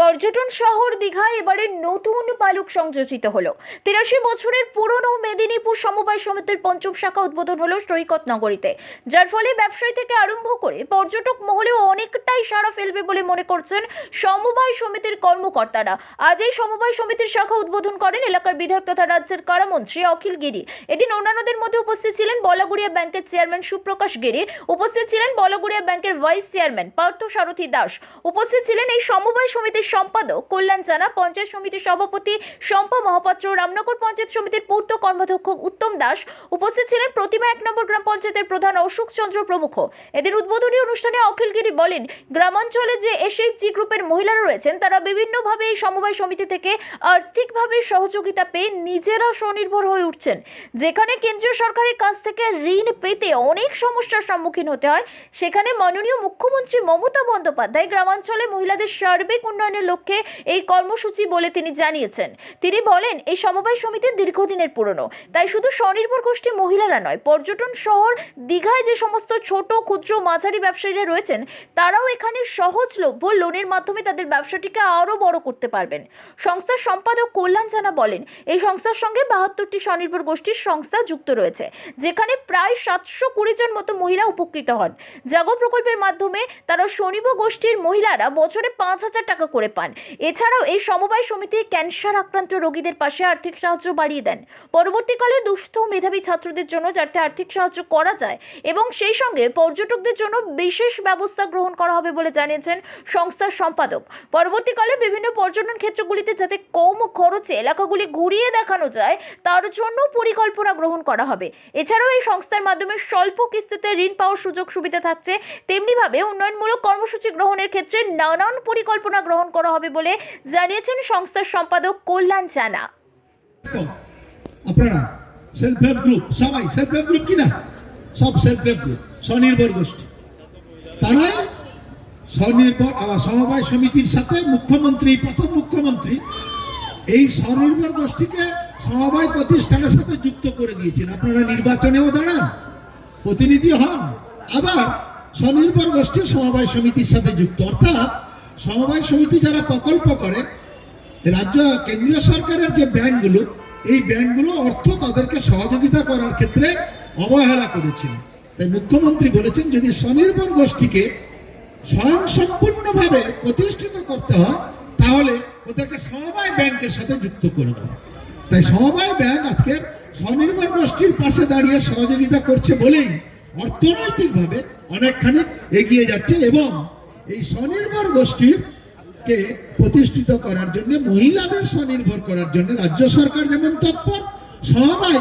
পর্যটন শহর দীঘায় এবারে নতুন পালক সংযোজিত হলো। তিরাশি বছরের পুরনো মেদিনীপুর সমবায় সমিতির পঞ্চম শাখা উদ্বোধন হলো সৈকত নগরীতে। যার ফলে ব্যবসায়ী থেকে আরম্ভ করে পর্যটক মহলেও অনেকটাই সাড়া ফেলবে বলে মনে করছেন সমবায় সমিতির কর্মকর্তারা। আজ এই সমবায় সমিতির শাখা উদ্বোধন করেন এলাকার বিধায়ক তথা রাজ্যের কারামন্ত্রী অখিল গিরি। এদিন অন্যান্যদের মধ্যে উপস্থিত ছিলেন বলাগুড়িয়া ব্যাংকের চেয়ারম্যান সুপ্রকাশ গিরি। উপস্থিত ছিলেন বলাগুড়িয়া ব্যাংকের ভাইস চেয়ারম্যান পার্থ সারথী দাস। উপস্থিত ছিলেন এই সমবায় সমিতির সম্পাদক, কল্যাণ জানা, পঞ্চায়েত সমিতির সভাপতি শম্পা মহাপাত্র, রামনগর পঞ্চায়েত সমিতির পূর্ত কর্মাধ্যক্ষ উত্তম দাস উপস্থিত ছিলেন প্রতিমা এক নম্বর গ্রাম পঞ্চায়েতের প্রধান অশোক চন্দ্র প্রমুখ। এদের উদ্বোধনী অনুষ্ঠানে অখিলগিরি বলেন, গ্রামাঞ্চলে যে এসএইচজি গ্রুপের মহিলারা রয়েছেন, তারা বিভিন্নভাবে এই সমবায় সমিতি থেকে আর্থিকভাবে সহযোগিতা পেয়ে নিজেরা স্বনির্ভর হয়ে উঠছেন। যেখানে কেন্দ্রীয় সরকারের কাছ থেকে ঋণ পেতে অনেক সমস্যার সম্মুখীন হতে হয়। সেখানে মাননীয় মুখ্যমন্ত্রী মমতা বন্দ্যোপাধ্যায় গ্রামাঞ্চলে মহিলাদের সার্বিক উন্নয়নের লক্ষ্যে এই কর্মসূচি বলে তিনি জানিয়েছেন। তিনি বলেন, এই সমবায় সমিতি দীর্ঘদিনের পুরনো, তাই শুধু স্বনির্ভর গোষ্ঠী মহিলারা নয়, পর্যটন শহর, দীঘায় যে সমস্ত ছোট, ক্ষুদ্র, মাঝারি ব্যবসায়ীরা রয়েছেন, তারাও এখানে সহজলভ্য লোনের মাধ্যমে তাদের ব্যবসাটিকে আরও বড় করতে পারবেন। সংস্থার সম্পাদক কল্যাণ জানা বলেন, এই সংস্থার সঙ্গে বাহাত্তরটি স্বনির্ভর গোষ্ঠীর সংস্থা যুক্ত রয়েছে, যেখানে প্রায় সাতশো কুড়ি জন মতো মহিলা উপকৃত হন। জাগো প্রকল্পের মাধ্যমে তারা স্বনির্ভর গোষ্ঠীর মহিলারা বছরে পাঁচ হাজার টাকা করে পান। এছাড়াও এই সমবায় সমিতি ক্যান্সার আক্রান্ত রোগীদের পাশে আর্থিক সাহায্য বাড়িয়ে দেন। পরবর্তীকালে দুস্থ মেধাবী ছাত্রদের জন্য যাতে আর্থিক সাহায্য করা যায় এবং সেই সঙ্গে পর্যটকদের জন্য বিশেষ ব্যবস্থা গ্রহণ করা হবে বলে জানিয়েছেন সংস্থার সম্পাদক। পরবর্তীকালে বিভিন্ন পর্যটন ক্ষেত্রগুলিতে যাতে কম খরচে এলাকাগুলি ঘুরিয়ে দেখানো যায়, তার জন্য পরিকল্পনা গ্রহণ করা হবে। এছাড়াও এই সংস্থার মাধ্যমে স্বল্প কিস্তিতে ঋণ পাওয়ার সুযোগ সুবিধা থাকছে। তেমনিভাবে উন্নয়নমূলক কর্মসূচি গ্রহণের ক্ষেত্রে নানান পরিকল্পনা গ্রহণ করা হবে বলে জানিয়েছেন সংস্থার সম্পাদক কল্যাণ জানা আপনারা সেলফ হেল্প গ্রুপ সবাই সেলফ হেল্প গ্রুপ কিনা? সব সেলফ হেল্প গ্রুপ স্বনির্ভর গোষ্ঠী। স্বনির্ভর সমবায় সমিতির সাথে মুখ্যমন্ত্রী, প্রথম মুখ্যমন্ত্রী এই স্বনির্ভর গোষ্ঠীকে সমবায় প্রতিষ্ঠানের সাথে যুক্ত করে দিয়েছেন। আপনারা নির্বাচনেও দাঁড়ান, প্রতিনিধি হন, আবার স্বনির্ভর গোষ্ঠী সমবায় সমিতির সাথে যুক্ত। অর্থাৎ সমবায় সমিতি যারা প্রকল্প করে, রাজ্য কেন্দ্রীয় সরকারের যে ব্যাংকগুলো, এই ব্যাংকগুলো অর্থ তাদেরকে সহযোগিতা করার ক্ষেত্রে অবহেলা করেছিল। তাই মুখ্যমন্ত্রী বলেছেন, যদি স্বনির্ভর গোষ্ঠীকে স্বয়ং সম্পূর্ণভাবে প্রতিষ্ঠিত করতে হয়, তাহলে ওদেরকে সমবায় ব্যাংকের সাথে যুক্ত করে দেওয়া তাই সমবায় ব্যাংক আজকে স্বনির্ভর গোষ্ঠীর পাশে দাঁড়িয়ে সহযোগিতা করছে বলেই অর্থনৈতিকভাবে অনেকখানি এগিয়ে যাচ্ছে এবং এই স্বনির্ভর গোষ্ঠীর কে প্রতিষ্ঠিত করার জন্য, মহিলাদের স্বনির্ভর করার জন্য রাজ্য সরকার যেমন তৎপর, সমবায়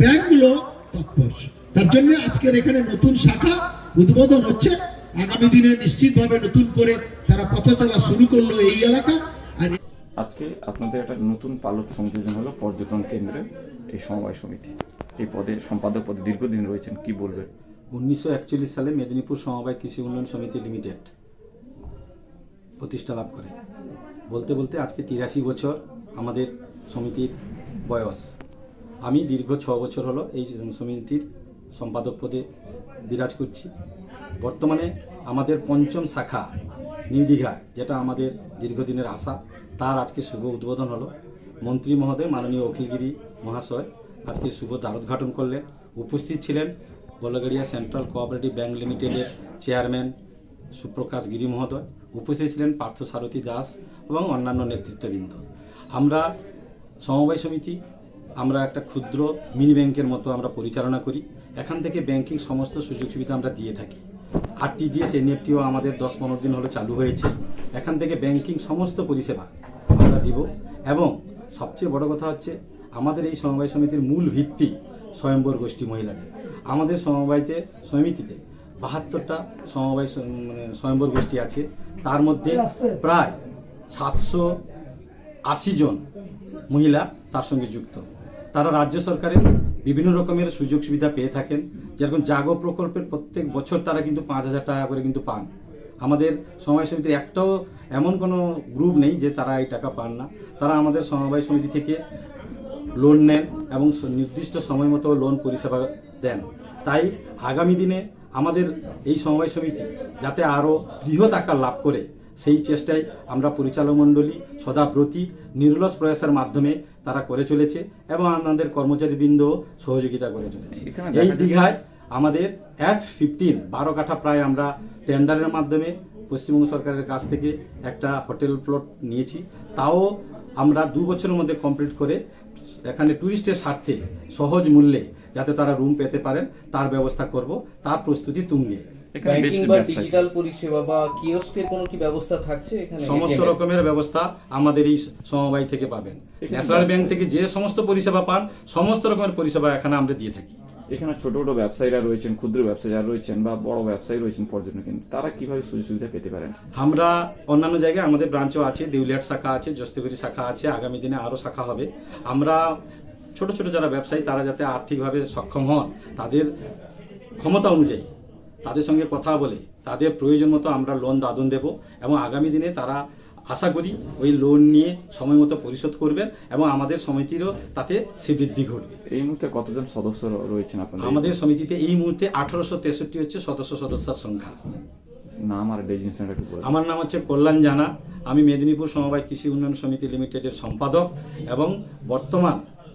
ব্যাংকগুলো তৎপর। তার জন্য আজকের এখানে নতুন শাখা উদ্বোধন হচ্ছে। আগামী দিনে নিশ্চিতভাবে নতুন করে তারা পথ চলা শুরু করল এই এলাকা। আর আজকে আপনাদের একটা নতুন পালক সংযোজন হলো পর্যটন কেন্দ্রে এই সমবায় সমিতি। এই পদে সম্পাদক পদে দীর্ঘদিন রয়েছেন, কি বলবেন? উনিশশো একচল্লিশ সালে মেদিনীপুর সমবায় কৃষি উন্নয়ন সমিতি লিমিটেড প্রতিষ্ঠা লাভ করে। বলতে বলতে আজকে তিরাশি বছর আমাদের সমিতির বয়স। আমি দীর্ঘ ছ বছর হলো এই সমিতির সম্পাদক পদে বিরাজ করছি। বর্তমানে আমাদের পঞ্চম শাখা নিউ দীঘা, যেটা আমাদের দীর্ঘদিনের আশা, তার আজকে শুভ উদ্বোধন হলো। মন্ত্রী মহোদয় মাননীয় অখিলগিরি মহাশয় আজকে শুভ দ্বারোদ্ঘাটন করলেন। উপস্থিত ছিলেন বলগাড়িয়া সেন্ট্রাল কোঅপারেটিভ ব্যাংক লিমিটেডের চেয়ারম্যান সুপ্রকাশ গিরি মহোদয়, উপস্থিত ছিলেন পার্থ সারথী দাস এবং অন্যান্য নেতৃত্ববৃন্দ। আমরা সমবায় সমিতি, আমরা একটা ক্ষুদ্র মিনি ব্যাংকের মতো আমরা পরিচালনা করি। এখান থেকে ব্যাংকিং সমস্ত সুযোগ সুবিধা আমরা দিয়ে থাকি। আরটিজিএস, এনএফটিও আমাদের দশ পনেরো দিন হলো চালু হয়েছে। এখান থেকে ব্যাংকিং সমস্ত পরিষেবা আমরা দিব এবং সবচেয়ে বড় কথা হচ্ছে, আমাদের এই সমবায় সমিতির মূল ভিত্তি স্বয়ম্বর গোষ্ঠী মহিলাদের। আমাদের সমবায়তে সমিতিতে বাহাত্তরটা সমবায় মানে স্বয়ম্বর গোষ্ঠী আছে। তার মধ্যে প্রায় সাতশো আশি জন মহিলা তার সঙ্গে যুক্ত। তারা রাজ্য সরকারের বিভিন্ন রকমের সুযোগ সুবিধা পেয়ে থাকেন। যেরকম জাগো প্রকল্পের প্রত্যেক বছর তারা কিন্তু পাঁচ হাজার টাকা করে কিন্তু পান। আমাদের সমবায় সমিতির একটাও এমন কোনো গ্রুপ নেই যে তারা এই টাকা পান না। তারা আমাদের সমবায় সমিতি থেকে লোন নেন এবং নির্দিষ্ট সময় মতো লোন পরিষেবা দেন। তাই আগামী দিনে আমাদের এই সমবায় সমিতি যাতে আরও বৃহৎ আকার লাভ করে সেই চেষ্টায় আমরা পরিচালক মণ্ডলী সদাব্রতী নির্লস প্রয়াসের মাধ্যমে তারা করে চলেছে এবং আমাদের কর্মচারীবৃন্দ সহযোগিতা করে চলেছে। এই দীঘায় আমাদের এফ ফিফটিন বারো কাঠা প্রায় আমরা টেন্ডারের মাধ্যমে পশ্চিমবঙ্গ সরকারের কাছ থেকে একটা হোটেল প্লট নিয়েছি। তাও আমরা দু বছরের মধ্যে কমপ্লিট করে এখানে ট্যুরিস্টের স্বার্থে সহজ মূল্যে যাতে তারা রুম পেতে পারেন তার ব্যবস্থা করব তার প্রস্তুতি তুঙ্গে। এখানে ব্যাংকিং বা ডিজিটাল পরিষেবা বা কিওস্কের কোনো কি ব্যবস্থা থাকছে এখানে? সমস্ত রকমের ব্যবস্থা আমাদের এই সমবায় থেকে পাবেন। ন্যাশনাল ব্যাংক থেকে যে সমস্ত পরিষেবা পান সমস্ত রকমের পরিষেবা এখানে আমরা দিয়ে থাকি। এখানে ছোট ছোট ব্যবসায়ীরা রয়েছেন ক্ষুদ্র ব্যবসায়ী যারা রয়েছেন বা বড় ব্যবসায়ী রয়েছেন পর্যটন কেন্দ্র। তারা কীভাবে সুযোগ সুবিধা পেতে পারেন? আমরা অন্যান্য জায়গায় আমাদের ব্রাঞ্চও আছে দেউলিয়াট শাখা আছে জস্তিগুড়ি শাখা আছে আগামী দিনে আরও শাখা হবে। আমরা ছোট ছোট যারা ব্যবসায়ী তারা যাতে আর্থিকভাবে সক্ষম হন তাদের ক্ষমতা অনুযায়ী তাদের সঙ্গে কথা বলে তাদের প্রয়োজন মতো আমরা লোন দাদন দেব এবং আগামী দিনে তারা আশা করি ওই লোন নিয়ে সময় মতো পরিশোধ করবেন এবং আমাদের সমিতিরও তাতে শ্রীবৃদ্ধি ঘটবে। এই মুহূর্তে কতজন সদস্য রয়েছেন আপনাদের? আমাদের সমিতিতে এই মুহূর্তে আঠারোশো তেষট্টি হচ্ছে সদস্য সদস্যের সংখ্যা। নাম আর আমার নাম হচ্ছে কল্যাণ জানা। আমি মেদিনীপুর সমবায় কৃষি উন্নয়ন সমিতি লিমিটেডের সম্পাদক এবং বর্তমান